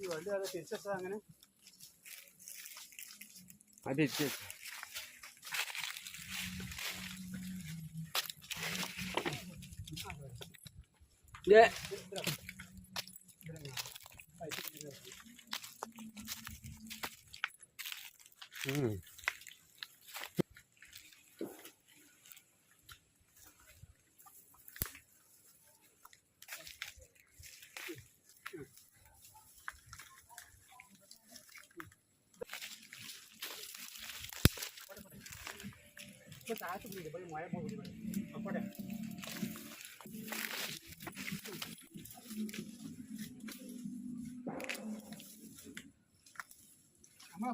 ഈ വണ്ടി അത് തിരിച്ചാ അങ്ങനെ അതെ Dek. Hmm. Kau tak tahu ni, dia boleh muai, boleh. Apa dia?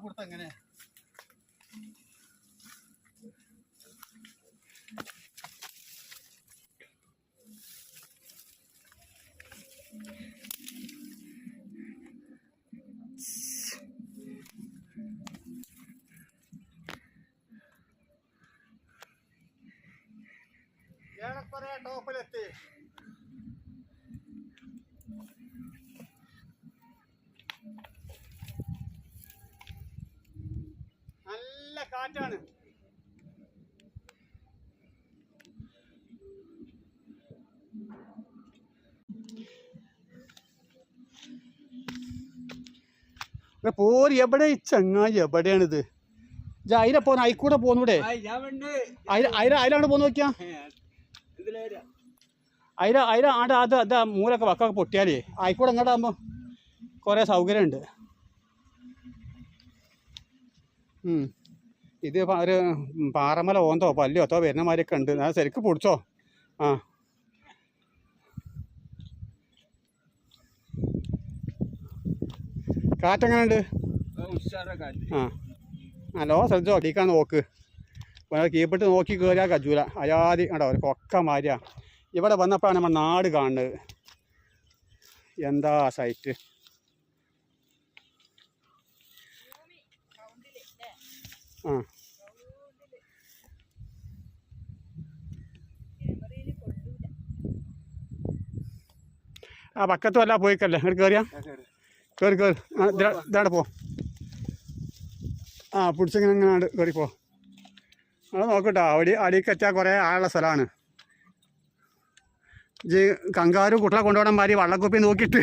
കൊടുത്ത എങ്ങനെ ഏറെക്കുറെ ടോപ്പിലെത്തി. നല്ല കാറ്റാണ്. പോരി എവിടെ? ചങ്ങായി എവിടെയാണിത്? അയില അതിലെ പോന്ന അയിക്കൂടെ പോന്നൂടെ? അയില അയിലാണ് പോന്ന് നോക്കിയാ? അയില അയില ആണ്ട് അത് അത് മൂലൊക്കെ വക്കൊക്കെ പൊട്ടിയാലേ ആയിക്കൂടെ അങ്ങോട്ടാകുമ്പോൾ കുറേ സൗകര്യമുണ്ട് ഉം. ഇത് ഒരു പാറമല ഓന്തോ പല്ലോ അതോ വരുന്ന മാതിരിയൊക്കെ ഉണ്ട്. അത് ശരിക്കും പൊടിച്ചോ. ആ. കാറ്റെങ്ങനെയുണ്ട് ആ ഹലോ ശ്രദ്ധിച്ചോ കീക്കാൻ നോക്ക്. കീപ്പിട്ട് നോക്കി കയറിയാൽ കജൂല. അയാതി കണ്ടോ ഒരു കൊക്ക മാരിയാ ഇവിടെ വന്നപ്പോഴാണ് നമ്മൾ നാട് കാണുന്നത്. എന്താ സൈറ്റ് ആ. ആ പക്കത്തും അല്ല പോയിക്കല്ലേ? അങ്ങോട്ട് കയറിയാ കയറി കയറി ഇതാണ്ട് പോ. ആ പിടിച്ചിങ്ങനെ അങ്ങനെ കയറി പോ. അത് നോക്കട്ടോ അവിടെ അടിയിൽ എത്തിയാൽ കുറേ ആളുള്ള സ്ഥലമാണ്. ജി കങ്കാരു കുട്ടികളെ കൊണ്ടുപോകണം മാതിരി വള്ളക്കുപ്പി നോക്കിയിട്ട്.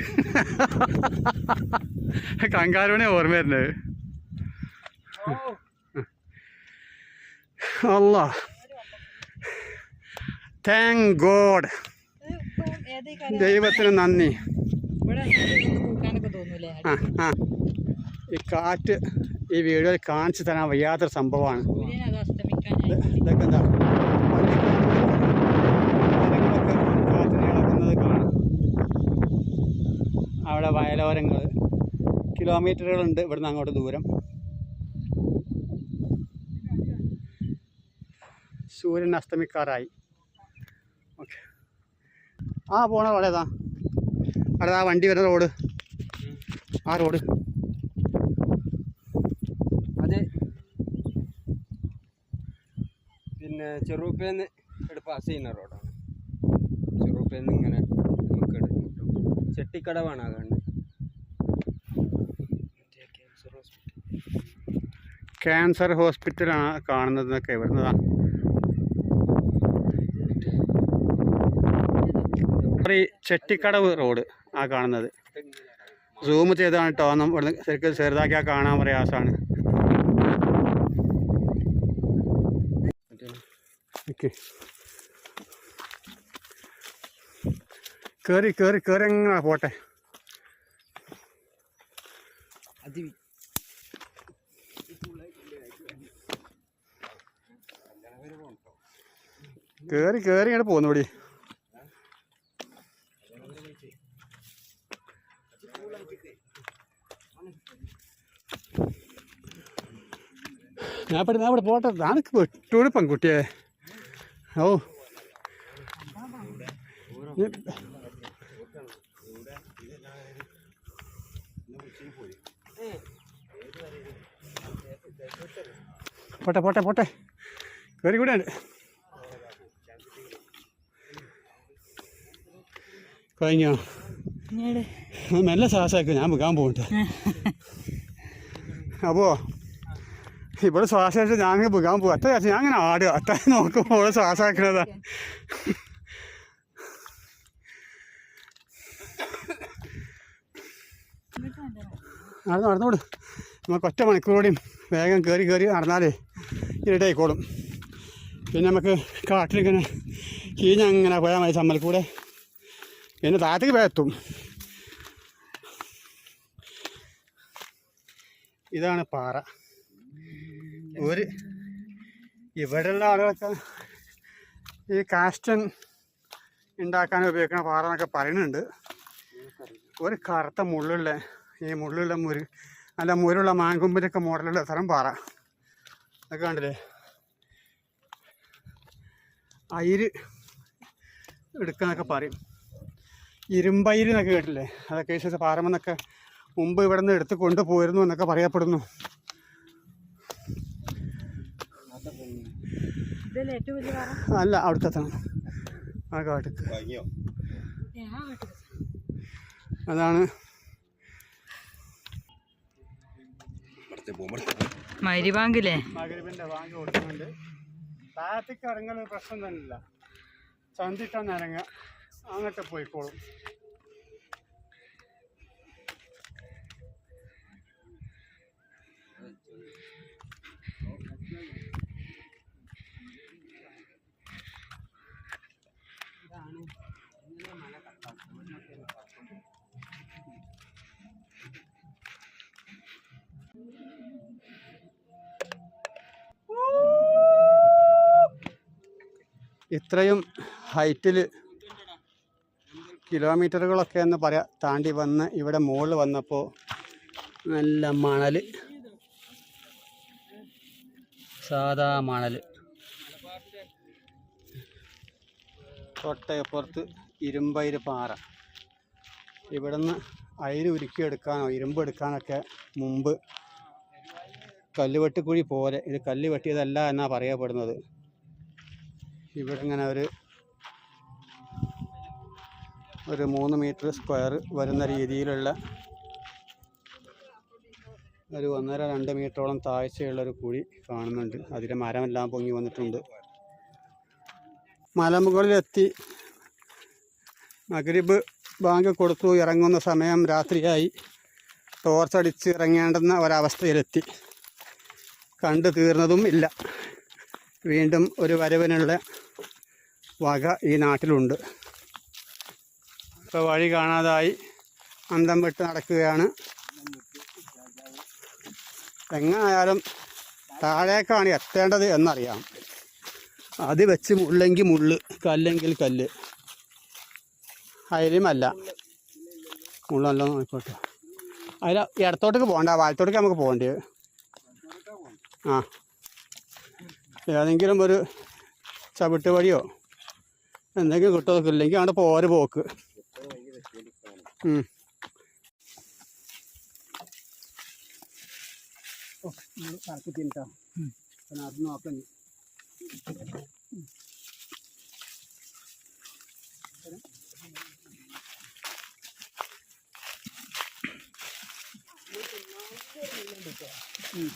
കങ്കാരുവിനെ ഓർമ്മ വരുന്നത്. അല്ല താങ്ക് ഗോഡ് ദൈവത്തിന് നന്ദി. ആ ആ. ഈ കാറ്റ് ഈ വീഡിയോയിൽ കാണിച്ചു തരാൻ വയ്യാത്തൊരു സംഭവമാണ്. ഇതൊക്കെ എന്താ? കാണാം. അവിടെ വയലോരങ്ങൾ. കിലോമീറ്ററുകളുണ്ട് ഇവിടുന്ന് അങ്ങോട്ട് ദൂരം. സൂര്യൻ അസ്തമിക്കാറായി. ആ പോണ അവിടെ ഏതാ? അവിടെ ആ വണ്ടി വരുന്ന റോഡ്. ആ റോഡ്. അതെ പിന്നെ ചെറുപ്പേന്ന് പാസ് ചെയ്യുന്ന റോഡാണ്. ചെറുപ്പേന്ന് ഇങ്ങനെ നമുക്ക് കിട്ടും ചെട്ടിക്കടവാണ് ആ കണ്ട് ക്യാൻസർ ഹോസ്പിറ്റലാണ് കാണുന്നതെന്നൊക്കെ ഈ ചെട്ടിക്കടവ് റോഡ് ആ കാണുന്നത്. സൂം ചെയ്താണ് കേട്ടോ നമ്മൾ ഇവിടുന്ന് ശരിക്കും ചെറുതാക്കിയാൽ കാണാൻ പ്രയാസമാണ് ഓക്കെ. കയറി കയറി കയറി എങ്ങനെ പോട്ടെ? കയറി കയറി ഇങ്ങോട്ട് പോകുന്നു ഇവിടെ ഞാൻ ഇവിടെ ഞാൻ ഇവിടെ പോട്ടെ നാനക്ക് വിട്ടൂടെ പെൺകുട്ടിയെ. ഓ പോട്ടെ പോട്ടെ പോട്ടെ. കയറി കൂടെ കഴിഞ്ഞോ? മെല്ലെ ശ്വാസമാക്കി ഞാൻ മുഖാൻ പോകട്ടെ. അപ്പോൾ ഇവിടെ ശ്വാസം ഞാൻ പോകാൻ പോകും അത്ര ഞാൻ അങ്ങനെ ആടുക അത്ര നോക്കുമ്പോൾ ഇവിടെ ശ്വാസമാക്കണതാ നടന്നു നടന്നോട് നമുക്ക് ഒറ്റ മണിക്കൂറോടെയും വേഗം കയറി കയറി നടന്നാലേ ഇരുട്ടായിക്കോളും പിന്നെ നമുക്ക് കാട്ടിലിങ്ങനെ കീഞ്ഞങ്ങനെ പോയാൽ മതി കൂടെ. പിന്നെ താഴത്തേക്ക് പോയെത്തും ഇതാണ് പാറ. ഒരു ഇവിടെയുള്ള ആളുകളൊക്കെ ഈ കാസ്റ്റൻ ഉണ്ടാക്കാൻ ഉപയോഗിക്കുന്ന പാറ എന്നൊക്കെ പറയുന്നുണ്ട്. ഒരു കറുത്ത മുള്ളുള്ള ഈ മുള്ളുള്ള മുരു നല്ല മുരുള്ള മാങ്കൊമ്പിലൊക്കെ മോഡലുള്ള തരം പാറ. അതൊക്കെ കണ്ടില്ലേ? അയിര് എടുക്കാന്നൊക്കെ പറയും. ഇരുമ്പയിര് എന്നൊക്കെ കേട്ടില്ലേ? അതൊക്കെ പാറമെന്നൊക്കെ മുമ്പ് ഇവിടെ നിന്ന് എടുത്ത് കൊണ്ടുപോയിരുന്നു എന്നൊക്കെ പറയപ്പെടുന്നു. അല്ല അവിടുത്തെ തന്നെ ആ കാട്ടിക്ക്. അതാണ് മരിബാങ്കില്ലേ മകരവിന്റെ വാങ്ങി കൊടുക്കുന്നുണ്ട്. താഴത്തേക്ക് ഇറങ്ങുന്ന പ്രശ്നം തന്നെയില്ല ചന്തിട്ടാണ് ഇറങ്ങുക അങ്ങോട്ട് പോയിക്കോളും. ഇത്രയും ഹൈറ്റിൽ കിലോമീറ്ററുകളൊക്കെ എന്ന് പറയാം താണ്ടി വന്ന് ഇവിടെ മുകളിൽ വന്നപ്പോൾ നല്ല മണൽ സാധാ മണൽ തൊട്ടപ്പുറത്ത് ഇരുമ്പയിര് പാറ. ഇവിടുന്ന് അയിര് ഉരുക്കിയെടുക്കാനോ ഇരുമ്പ് എടുക്കാനൊക്കെ മുമ്പ് കല്ലുവെട്ടിക്കുഴി പോലെ ഇത് കല്ല് വെട്ടിയതല്ല എന്നാണ് പറയപ്പെടുന്നത്. ഇവിടെ ഇങ്ങനെ ഒരു ഒരു മൂന്ന് മീറ്റർ സ്ക്വയർ വരുന്ന രീതിയിലുള്ള ഒരു ഒന്നര രണ്ട് മീറ്ററോളം താഴ്ചയുള്ളൊരു കുഴി കാണുന്നുണ്ട്. അതിലെ മരമെല്ലാം പൊങ്ങി വന്നിട്ടുണ്ട്. മലമുകളിലെത്തി മഗ്രിബ് ബാങ്ക് കൊടുത്തു. ഇറങ്ങുന്ന സമയം രാത്രിയായി. ടോർച്ചടിച്ച് ഇറങ്ങേണ്ടുന്ന ഒരവസ്ഥയിലെത്തി. കണ്ടു തീർന്നതും ഇല്ല. വീണ്ടും ഒരു വരവിനുള്ള വക ഈ നാട്ടിലുണ്ട്. ഇപ്പോൾ വഴി കാണാതായി. അന്തം വിട്ട് നടക്കുകയാണ്. എങ്ങനായാലും താഴേക്കാണ് എത്തേണ്ടത് എന്നറിയാം. അത് വെച്ച് മുള്ളെങ്കിൽ മുള്ള് കല്ലെങ്കിൽ കല്ല്. അയലുമല്ല. മുള്ളല്ലോ നോക്കോട്ടെ. അതിൽ ഇടത്തോട്ടേക്ക് പോകണ്ട വാലത്തോട്ടേക്ക് നമുക്ക് പോകേണ്ടത് ആ. ഏതെങ്കിലും ഒരു ചവിട്ട് വഴിയോ എന്തെങ്കിലും കിട്ടുമൊക്കെ ഇല്ലെങ്കിൽ അവിടെ പോര് പോക്ക് ഉം. mm. ഇത് കറക്കി തിന്നിട്ടാ. പിന്നെ അത് നോക്കാം ഇനി. ഉം.